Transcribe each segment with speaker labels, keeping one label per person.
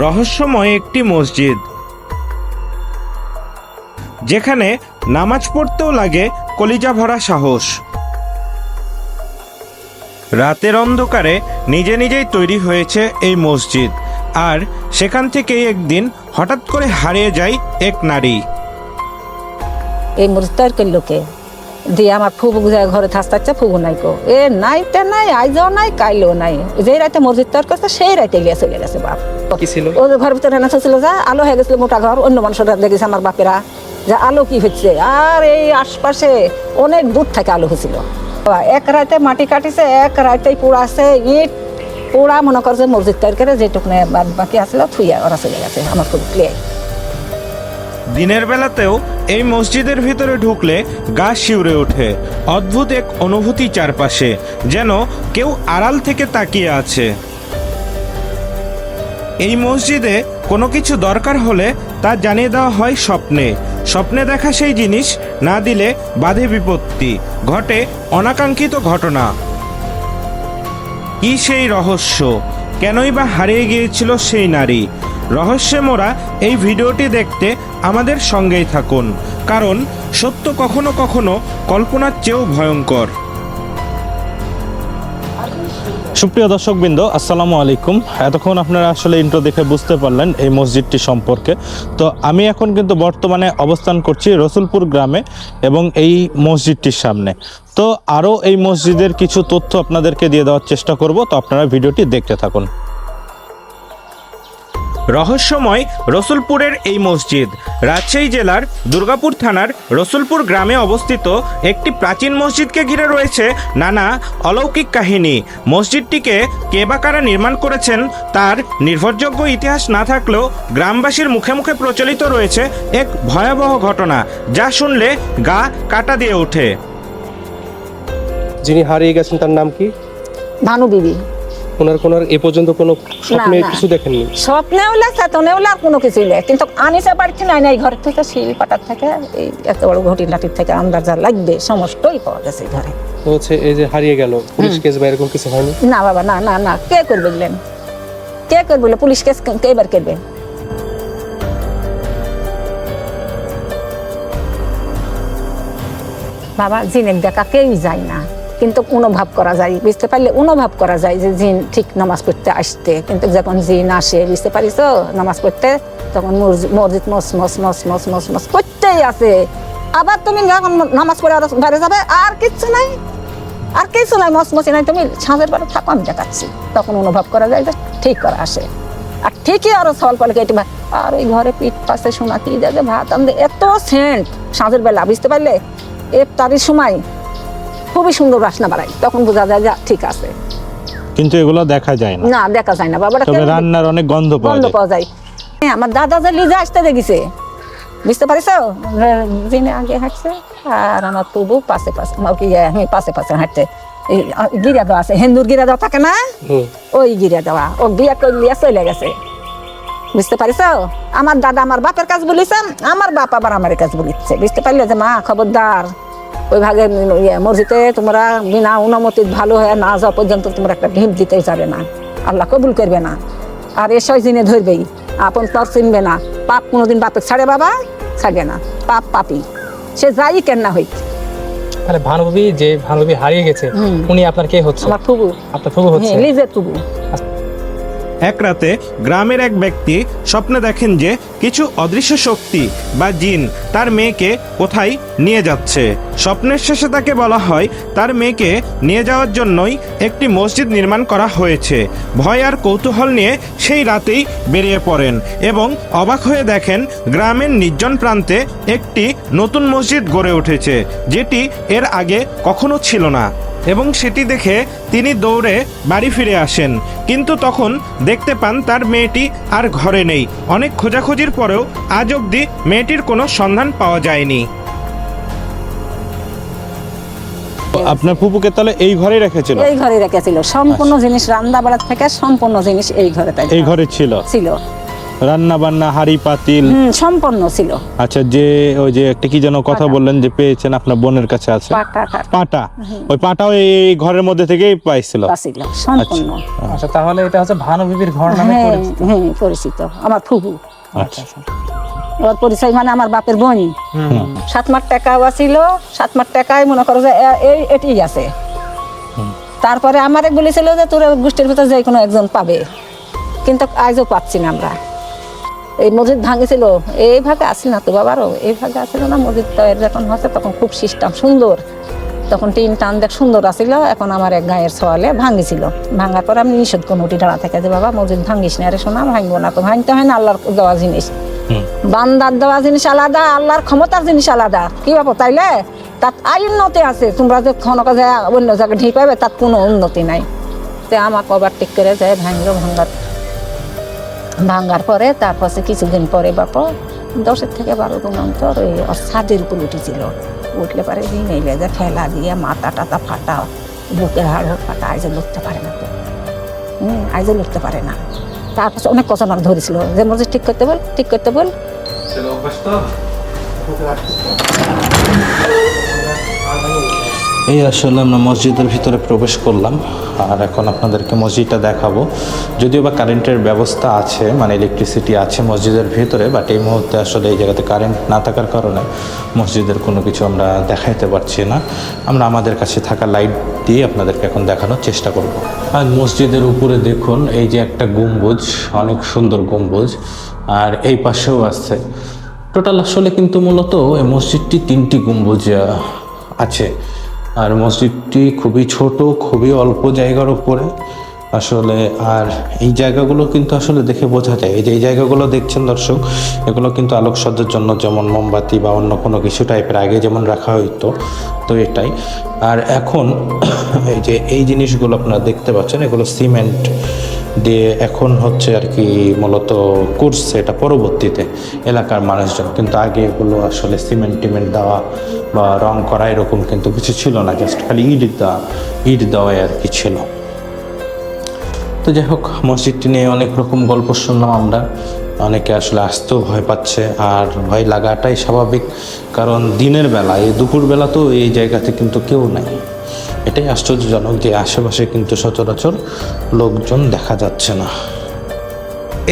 Speaker 1: রহস্যময় একটি মসজিদ, যেখানে নামাজ পড়তেও লাগে, কলিজা ভরা সাহস। রাতের অন্ধকারে নিজে নিজেই তৈরি হয়েছে এই মসজিদ, আর সেখান থেকেই একদিন হঠাৎ করে হারিয়ে যায় এক নারী।
Speaker 2: এই মরিচ তৈরি করল কে দিয়ে আমার ফুবু যায় ঘরে থাকতে ফুবু নাই কো। এ নাই তে নাই আইজও নাই কাইলেও নাই। যেই রাতে মসজিদ তৈরি করছে সেই রাতে গিয়ে চলে গেছে বাপ।
Speaker 3: কি ছিল?
Speaker 2: ও যে ঘরের ভিতরে রান্না ছিল যা আলো হয়ে গেছিল মোটা ঘর অন্য মানুষরা দেখেছে আমার বাপেরা। যে আলো কি হচ্ছে? আর এই আশপাশে অনেক দূর থেকে আলো হয়েছিল। এক রাতে মাটি কাটিছে এক রাতেই পোড়াছে ইট পোড়া মনে করছে মসজিদ তৈরি করে যেটুকুনে বাদ বাকি আসলো থুইয়া ওরা চলে গেছে আমার খুব ক্লিয়ার
Speaker 1: দিনের বেলাতেও এই মসজিদের ভিতরে ঢুকলে গা শিউরে ওঠে। অদ্ভুত এক অনুভূতি চারপাশে, যেন কেউ আড়াল থেকে তাকিয়ে আছে। এই মসজিদে কোনো কিছু দরকার হলে তা জানিয়ে দেওয়া হয় স্বপ্নে। স্বপ্নে দেখা সেই জিনিস না দিলে বাধে বিপত্তি, ঘটে অনাকাঙ্ক্ষিত ঘটনা। কি সেই রহস্য? কেনই বা হারিয়ে গিয়েছিল সেই নারী? রহস্যে মোরা এই ভিডিওটি দেখতে আমাদের সঙ্গেই থাকুন, কারণ সত্য কখনো কখনো কল্পনার চেয়েও ভয়ঙ্কর।
Speaker 4: সুপ্রিয় দর্শকবৃন্দ, আসসালামু আলাইকুম। এতক্ষণ আপনারা আসলে ইন্ট্রো দেখে বুঝতে পারলেন এই মসজিদটি সম্পর্কে। তো আমি এখন কিন্তু বর্তমানে অবস্থান করছি রসুলপুর গ্রামে এবং এই মসজিদটির সামনে। তো আরও এই মসজিদের কিছু তথ্য আপনাদেরকে দিয়ে দেওয়ার চেষ্টা করব। তো আপনারা ভিডিওটি দেখতে থাকুন।
Speaker 1: রহস্যময় রসুলপুরের এই মসজিদ। রাজশাহী জেলার দুর্গাপুর থানার রসুলপুর গ্রামে অবস্থিত একটি প্রাচীন মসজিদকে ঘিরে রয়েছে নানা অলৌকিক কাহিনী। মসজিদটিকে কে বা কারা নির্মাণ করেছেন তার নির্ভরযোগ্য ইতিহাস না থাকলেও গ্রামবাসীর মুখে মুখে প্রচলিত রয়েছে এক ভয়াবহ ঘটনা যা শুনলে গা কাটা দিয়ে ওঠে।
Speaker 3: যিনি হারিয়ে গেছেন তার নাম কি?
Speaker 2: ভানু বিবি।
Speaker 3: ওনার কোনার এ পর্যন্ত কোনো স্বপ্নে। কিছু দেখেননি?
Speaker 2: স্বপ্নে উল্লা চেতনে আর কোনো কিছুই নেই। কিন্তু আনিসে বাড়িতে নাই নাই ঘর থেকে শিল পাটার থেকে এই এত বড় ঘটি লাঠির থেকে আন্দাজ যা লাগবে সমস্তই পাওয়া গেছে ঘরে
Speaker 3: হচ্ছে এই যে হারিয়ে গেল পুলিশ কেস বা এরকম কিছু হয়নি?
Speaker 2: না বাবা না না না। কে করবে গেলেন কে করবে? পুলিশ কেস কে এবার করবে? বাবা জিনের দেখা কেউই যায় না। কিন্তু অনুভব করা যায়। বুঝতে পারলে অনুভব করা যায় যে জিন ঠিক নামাজ পড়তে আসতে কিন্তু যখন জিন আসে, বুঝতে পারিস নামাজ পড়তে তখন মসজিদ মস মস মস মস মস মস করতেই আছে আবার তুমি যখন নামাজ পড়ে বাইরে যাবে, আর কিচ্ছু নাই। আর কিছু নাই, মস, মসি, নাই। তুমি ছাঁচের পরে থাকো, আমি দেখাচ্ছি। তখন অনুভব করা যায় যে ঠিক করা আসে। আর ঠিকই আরও সওয়াল পরে কেটে আর ওই ঘরে পিঠ পাশে শোনা কি দেখে ভাত আমাদের এত সেন্ট সাঁঝের বেলা, বুঝতে পারলে? ইফতারির সময়। খুবই সুন্দর বাসনা বাড়ায় তখন বোঝা যায় যে ঠিক আছে।
Speaker 4: কিন্তু এগুলো দেখা যায় না।
Speaker 2: না দেখা যায় না বাবাটা
Speaker 4: তবে রান্নার অনেক গন্ধ পাওয়া
Speaker 2: গন্ধ
Speaker 4: যায়।
Speaker 2: পাওয়া যায়। হ্যাঁ, আমার দাদা যে লিজে আসতে দেখেছে বুঝতে পারিস দিনে আগে হাঁটছে আর আমার তবু পাশে পাশে আমার কি আমি পাশে পাশে হাঁটছে গিরা দেওয়া আছে হিন্দুর গিরা দেওয়া থাকে না? ওই গিরা দেওয়া ও বিয়ে করলিয়া চলে গেছে। বুঝতে পারিস আমার দাদা আমার বাপের কাজ বলিছে আমার বাপ আবার আমার কাজ বলিচ্ছে বুঝতে পারলে যে মা খবরদার ওই ভাগে ইয়ে, মসজিদে তোমরা বিনা অনুমতি ভালো হয়ে না যাওয়া পর্যন্ত তোমরা একটা ঢিপ দিতে যাবে না। আল্লাহ কবুল করবে না। আর এসব জিনে ধরবেই। আপন পর চিনবে না। পাপ কোনোদিন বাপের ছাড়ে বাবা ছাড়বে না। পাপ পাপি। সে যাই কেন না হই
Speaker 5: তাহলে ভানুবি যে ভানুবি হারিয়ে গেছে উনি আপনার কে হচ্ছে?
Speaker 2: আমার ফুবু।
Speaker 5: আপনার ফুবু হচ্ছে?
Speaker 2: হ্যাঁ, লিজের ফুবু।
Speaker 1: এক রাতে গ্রামের এক ব্যক্তি স্বপ্নে দেখেন যে কিছু অদৃশ্য শক্তি বা জিন তার মেয়েকে কোথায় নিয়ে যাচ্ছে। স্বপ্নের শেষে তাকে বলা হয়, তার মেয়েকে নিয়ে যাওয়ার জন্যই একটি মসজিদ নির্মাণ করা হয়েছে। ভয় আর কৌতূহল নিয়ে সেই রাতেই বেরিয়ে পড়েন এবং অবাক হয়ে দেখেন গ্রামের নির্জন প্রান্তে একটি নতুন মসজিদ গড়ে উঠেছে, যেটি এর আগে কখনো ছিল না। এবং সেটি দেখে তিনি দৌড়ে বাড়ি ফিরে আসেন। কিন্তু তখন দেখতে পান তার মেয়েটি আর ঘরে নেই। অনেক খোঁজাখুঁজির পরেও আজ অবধি মেয়েটির কোনো সন্ধান পাওয়া যায়নি।
Speaker 4: আপনার ফুপুকে তাহলে এই ঘরেই রেখেছিল?
Speaker 2: এই ঘরে রেখেছিল। সম্পূর্ণ জিনিস রান্না বাড়ার থেকে সম্পূর্ণ জিনিস এই ঘরে তাই
Speaker 4: এই ঘরে ছিল?
Speaker 2: ছিল।
Speaker 4: রান্না বান্না হাড়ি পাতিল।
Speaker 2: সম্পন্ন ছিল।
Speaker 4: আচ্ছা যে ওই যে একটা কি যেন কথা বললেন যে পেয়েছেন আপনার বোনের কাছে আছে?
Speaker 2: পাটা
Speaker 4: ওই পাটাও এই ঘরের মধ্যে থেকেই পাইছিল?
Speaker 2: ছিল সম্পন্ন
Speaker 5: আচ্ছা। তাহলে এটা হচ্ছে ভানু বিবির ঘর নামে
Speaker 2: হ্যাঁ
Speaker 5: পরিচিত।
Speaker 2: হ্যাঁ পরিচিত। আমার ফুবু
Speaker 5: আচ্ছা। আচ্ছা
Speaker 2: ওর পরিচয় মানে আমার বাপের বোন।
Speaker 5: হুম।
Speaker 2: সাত মাস টাকাও আছিল সাত মাস টাকায় মনে করো যে এই এটি আছে। তারপরে আমারে বলেছিল যে তোর গোষ্ঠীর ভিতরে যে কোনো একজন পাবে। কিন্তু আজও পাচ্ছি না আমরা। এই মসজিদ ভাঙেছিল। এই ভাগে আসি না তো বাবারও। এই ভাগে আসছিল না মসজিদ তৈরি যখন হচ্ছে তখন খুব সিস্টেম সুন্দর। তখন টিন টান দেখ সুন্দর আসছিল এখন আমার এক গায়ের সওয়ালে ভাঙিছিল। ভাঙার পরে আমি নিষেধ কোনো উঠি দাঁড়া থেকে যে বাবা মসজিদ ভাঙিস না আরে শোনা ভাঙবো না তো ভাঙতে হয় না আল্লাহর দেওয়া জিনিস। বান্দার দেওয়া জিনিস আলাদা আল্লাহর ক্ষমতার জিনিস আলাদা। কি বাবু তাইলে? তাত আই উন্নতি আছে তোমরা যে ক্ষণকা যায় অন্য জায়গায় ঢিক পাবে তাত কোনো উন্নতি নাই। তে আমার কবার ঠিক করে যায় ভাঙলো ভাঙ্গার ভাঙ্গার পরে তারপর সে কিছুদিন পরে বাপ দশের থেকে বারো দিন অন্তর ওই ওর ছাদের উপর উঠেছিল। উঠলে পরে দিন এলে যে ফেলা দিয়ে মাথা টাতা ফাটা বুকের হাড় ফাটা আইজে লুটতে পারে না তো। হুম আইজে লুটতে পারে না। তারপর অনেক কথা আমার ধরেছিল। যে মসজিদ ঠিক করতে বল ঠিক করতে বল।
Speaker 4: এই আসলে আমরা মসজিদের ভিতরে প্রবেশ করলাম, আর এখন আপনাদেরকে মসজিদটা দেখাবো। যদিও বা কারেন্টের ব্যবস্থা আছে মানে ইলেকট্রিসিটি আছে মসজিদের ভিতরে বাট এই মুহূর্তে আসলে এই জায়গাতে কারেন্ট না থাকার কারণে মসজিদের কোনো কিছু আমরা দেখাইতে পারছি না। আমরা আমাদের কাছে থাকা লাইট দিয়ে আপনাদেরকে এখন দেখানোর চেষ্টা করব। আর মসজিদের উপরে দেখুন, এই যে একটা গম্বুজ, অনেক সুন্দর গম্বুজ, আর এই পাশেও আছে। টোটাল আসলে কিন্তু মূলত এই মসজিদটি তিনটি গম্বুজ আছে। আর মসজিদটি খুবই ছোট, খুবই অল্প জায়গার উপরে। আসলে আর এই জায়গাগুলো কিন্তু আসলে দেখে বোঝা যায়। এই যে এই জায়গাগুলো দেখছেন দর্শক, এগুলো কিন্তু আলোকসজ্জার জন্য যেমন মোমবাতি বা অন্য কোনো কিছু টাইপের আগে যেমন রাখা হইতো, তো এটাই। আর এখন, এই যে এই জিনিসগুলো আপনারা দেখতে পাচ্ছেন, এগুলো সিমেন্ট। দিয়ে এখন হচ্ছে আর কি মূলত করছে এটা পরবর্তীতে এলাকার মানুষজন। কিন্তু আগে এগুলো আসলে সিমেন্ট টিমেন্ট দেওয়া বা রং করা এরকম কিন্তু কিছু ছিল না জাস্ট খালি ইট দেওয়া ইট দেওয়াই আর কি ছিল। তো যাই হোক, মসজিদটি নিয়ে অনেক রকম গল্প শুনলাম আমরা। অনেকে আসলে আসতেও ভয় পাচ্ছে আর ভয় লাগাটাই স্বাভাবিক। কারণ দিনের বেলা, এই দুপুরবেলা তো এই জায়গাতে কিন্তু কেউ নাই। এটাই আশ্চর্যজনক যে আশেপাশে কিন্তু সচরাচর লোকজন দেখা যাচ্ছে না।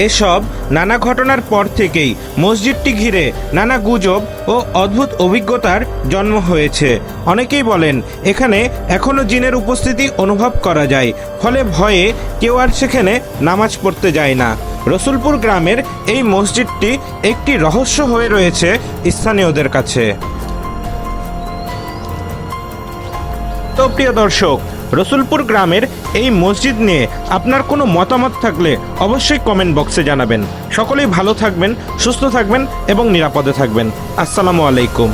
Speaker 1: এসব নানা ঘটনার পর থেকেই মসজিদটি ঘিরে নানা গুজব ও অদ্ভুত অভিজ্ঞতার জন্ম হয়েছে। অনেকেই বলেন, এখানে এখনও জিনের উপস্থিতি অনুভব করা যায়, ফলে ভয়ে কেউ আর সেখানে নামাজ পড়তে যায় না। রসুলপুর গ্রামের এই মসজিদটি একটি রহস্য হয়ে রয়েছে স্থানীয়দের কাছে। তো প্রিয় দর্শক, রসুলপুর গ্রামের এই মসজিদ নিয়ে আপনার কোনো মতামত থাকলে অবশ্যই কমেন্ট বক্সে জানাবেন। সকলেই ভালো থাকবেন, সুস্থ থাকবেন এবং নিরাপদে থাকবেন। আসসালামু আলাইকুম।